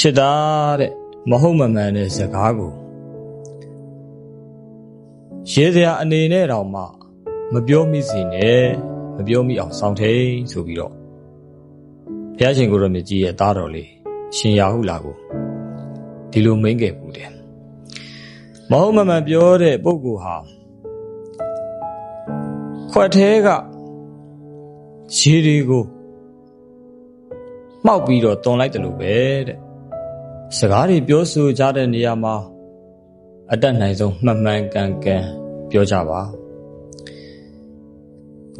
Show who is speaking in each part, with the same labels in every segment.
Speaker 1: ချစ်တာတဲ့မဟုတ်မမှန်တဲ့စကားကိုရေးစရာအနေနဲ့တောင်မှမပြောမိစေနဲ့မပြောမိအောင်စောင့်ထိန်ဆိုပြီးတော့ဘုရားရှင်ကိုရမြကြီးရဲ့သားတော်လေးရှင်ရာဟုလာကိုဒီလိုမိန်ခဲ့ပူတယ်မဟုတ်မမှန်ပြောတဲ့ပုဂ္ဂိုလ်ဟာခွက်သေးကရေတွေကိုမှောက်ပြီးတော့တွန်လိုက်တယ်လို့ပဲတဲ့ စကားတွေပြောဆိုကြတဲ့နေရာမှာအတက်နိုင်ဆုံးမှန်မှန်ကန်ကန်ပြောကြပါ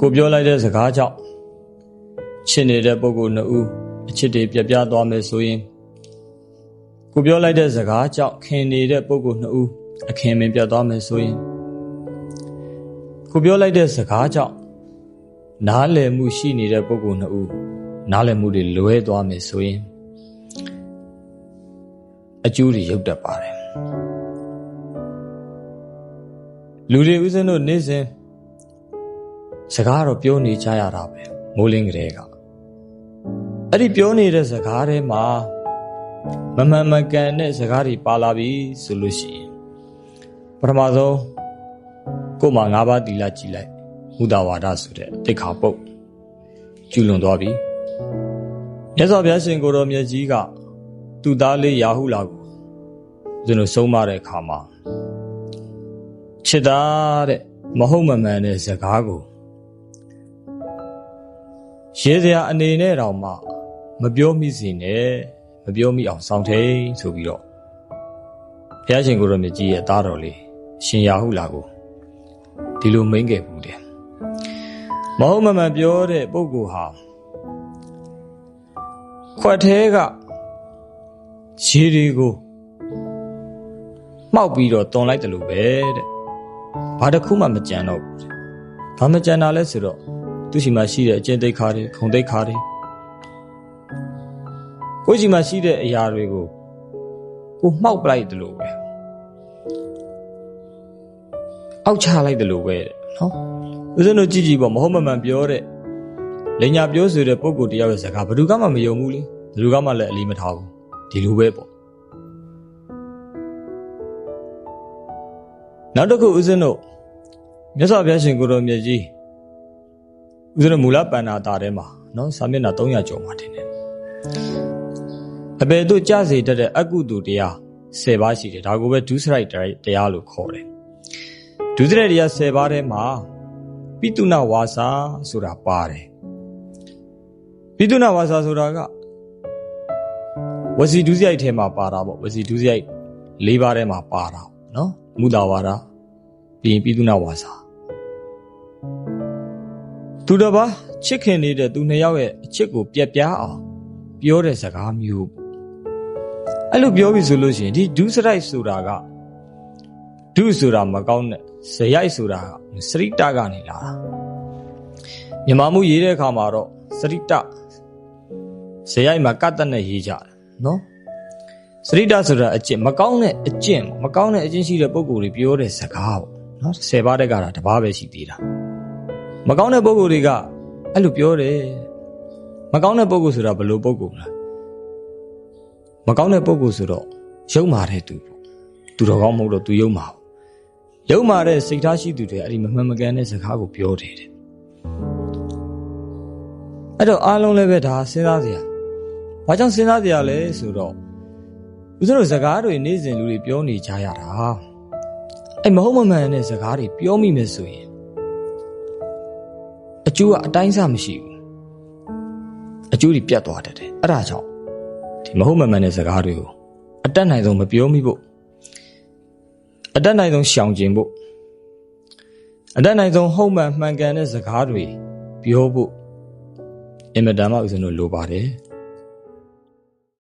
Speaker 1: ကိုပြောလိုက်တဲ့စကားကြောင့်ချစ်နေတဲ့ပုဂ္ဂိုလ်နှစ်ဦးအချစ်တွေပြပြသွားမယ်ဆိုရင်ကိုပြောလိုက်တဲ့စကားကြောင့်ခင်နေတဲ့ပုဂ္ဂိုလ်နှစ်ဦးအခင်မင်ပြတ်သွားမယ်ဆိုရင်ကိုပြောလိုက်တဲ့စကားကြောင့်နားလည်မှုရှိနေတဲ့ပုဂ္ဂိုလ်နှစ်ဦးနားလည်မှုတွေလွဲသွားမယ်ဆိုရင် အကျိုးတွေရုပ်တတ်ပါတယ်လူတွေဦးဇင်းတို့နေ့စဉ်စကားတော့ပြောနေကြရတာပဲမိုးလင်းကလေးကအဲ့ဒီပြောနေတဲ့စကားထဲမှာမမှန်မကန်တဲ့စကားတွေပါလာပြီဆိုလို့ရှိရင်ပထမဆုံးကို့မှာ၅ပါးတီလာကြည်လိုက်မူတာဝါဒဆိုတဲ့တိခါပုတ်ကျူလွန်သွားပြီမြတ်စွာဘုရားရှင်ကိုတော်မြတ်ကြီးကသူ့သားလေးရာဟုလာကို ကျွန်တော်ဆုံးမတဲ့အခါမှာချစ်တာတဲ့မဟုတ်မမှန်တဲ့စကားကိုရေးစရာအနေနဲ့တောင်မှမပြောမိစေနဲ့မပြောမိအောင်စောင့်ထိန်ဆိုပြီးတော့ဘုရားရှင်ကိုရောမြတ်ကြီးရဲ့သားတော်လေးရှင်ရာဟုလာကိုဒီလိုမိန်ခဲ့ဘူးတယ်မဟုတ်မမှန်ပြောတဲ့ပုဂ္ဂိုလ်ဟာခွက်သေးကရေတွေကို မှောက်ပြီးတော့တွန်လိုက်တယ်လို့ပဲတဲ့ဘာတစ်ခုမှမကြံတော့ဘူးတဲ့ဘာမကြံတာလဲဆိုတော့သူ့ရှိမှရှိတဲ့အကျင့်သိက္ခာတွေခုံသိက္ခာတွေကိုယ်ရှိမှရှိတဲ့အရာတွေကိုကိုမှောက်ပလိုက်တယ်လို့ပဲအောက်ချလိုက်တယ်လို့ပဲတဲ့နော်ဦးဇင်းတို့ကြည့်ကြည့်ပေါ့မဟုတ်မမှန်ပြောတဲ့လိညာပြောဆိုတဲ့ပုံကိုယ်တရားရဲ့စကားဘယ်သူကမှမယုံဘူးလေဘယ်သူကမှလည်းအလေးမထားဘူးဒီလိုပဲပေါ့ နောက်တစ်ခုဦးဇင်းတို့မြတ်စွာဘုရားရှင်ကိုတော်မြတ်ကြီးဦးဇင်းတို့မူလပန္နာတာထဲမှာနော်စာမျက်နှာ300ကျော်မှာတင်တယ်အပေတို့ကြစေတတ်တဲ့အကုသိုလ်တရား10ပါးရှိတယ်ဒါကိုပဲဒုစရိုက်တရားလို့ခေါ်တယ်ဒုစရိုက်တရား10ပါးထဲမှာပိတုနာဝါစာဆိုတာပါတယ်ပိတုနာဝါစာဆိုတာကဝစီဒုစရိုက်ထဲမှာပါတာပေါ့ဝစီဒုစရိုက်၄ပါးထဲမှာပါတာနော်မူတာဝါဒ ပြီးရင်ပိတုနာဝါစာသူတစ်ပါးချစ်ခင်နေတဲ့သူနှစ်ယောက်ရဲ့အချစ်ကိုပြက်ပြားအောင်ပြောတဲ့စကားမျိုးပေါ့အဲ့လိုပြောပြီဆိုလို့ရှိရင်ဒီဒုစရိုက်ဆိုတာကဒုဆိုတာမကောင်းတဲ့ဇရိုက်ဆိုတာစရိတကနေလာတာမြန်မာမှုရေးတဲ့အခါမှာတော့စရိတဇရိုက်မှာကတ္တနဲ့ရေးကြတယ်နော်စရိတဆိုတာအကျင့်မကောင်းတဲ့အကျင့်မကောင်းတဲ့အကျင့်ရှိတဲ့ပုံကိုယ်တွေပြောတဲ့စကားပေါ့ နော်ဆယ်ပါးတက်ကတာတပါးပဲရှိသေးတာမကောင်းတဲ့ပုံကိုယ်တွေကအဲ့လိုပြောတယ်မကောင်းတဲ့ပုံကိုယ်ဆိုတာဘယ်လိုပုံကိုယ်လဲမကောင်းတဲ့ပုံကိုယ်ဆိုတော့ရုပ်မာတဲ့သူပေါ့သူတော်ကောင်းမဟုတ်တော့သူရုပ်မာပေါ့ရုပ်မာတဲ့စိတ်ထားရှိသူတွေအဲ့ဒီမမှန်မကန်တဲ့စကားကိုပြောတယ်တဲ့အဲ့တော့အားလုံးလည်းပဲဒါစဉ်းစားစရာဘာကြောင့်စဉ်းစားစရာလဲဆိုတော့ဦးဇင်းတို့စကားတွေနေ့စဉ်လူတွေပြောနေကြရတာ အဲ့မဟုတ်မမှန်တဲ့စကားတွေပြောမိမယ်ဆိုရင်အကျိုးကအတိုင်းစားမရှိဘူးအကျိုးတွေပြတ်သွားတတ်တယ်အဲ့ဒါကြောင့်ဒီမဟုတ်မမှန်တဲ့စကားတွေကိုအတက်နိုင်ဆုံးမပြောမိဖို့အတက်နိုင်ဆုံးရှောင်ကျင်ဖို့အတက်နိုင်ဆုံးဟုတ်မှန်မှန်ကန်တဲ့စကားတွေပြောဖို့အင်မတန်မှဦးဇင်းတို့လိုပါတယ်